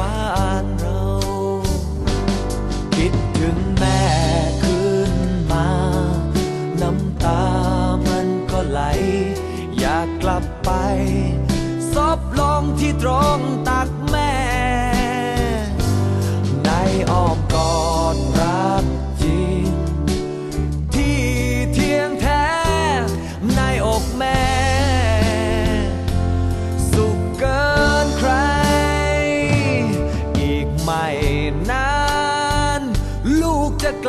บ้านเรา คิดถึงแม่ขึ้นมา น้ำตามันก็ไหล อยากกลับไป ซบลงที่ตรงตัก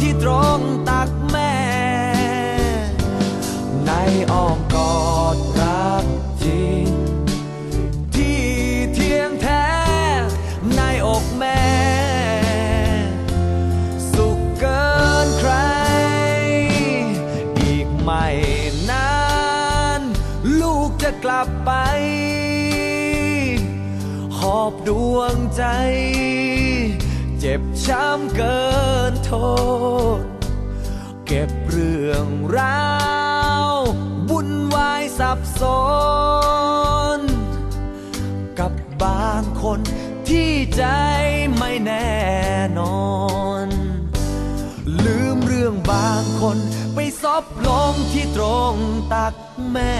ที่ตรงตักแม่ ในอ้อมกอดรักจริง ที่เที่ยงแท้ ในอกแม่ สุขเกินใคร อีกไม่นาน ลูกจะกลับไป หอบดวงใจ เจ็บช้ำเกิน ทนเก็บเรื่องราววุ่นวายสับสน กับบางคนที่ใจไม่แน่นอน ลืมเรื่องบางคนไปซบลงที่ตรงตักแม่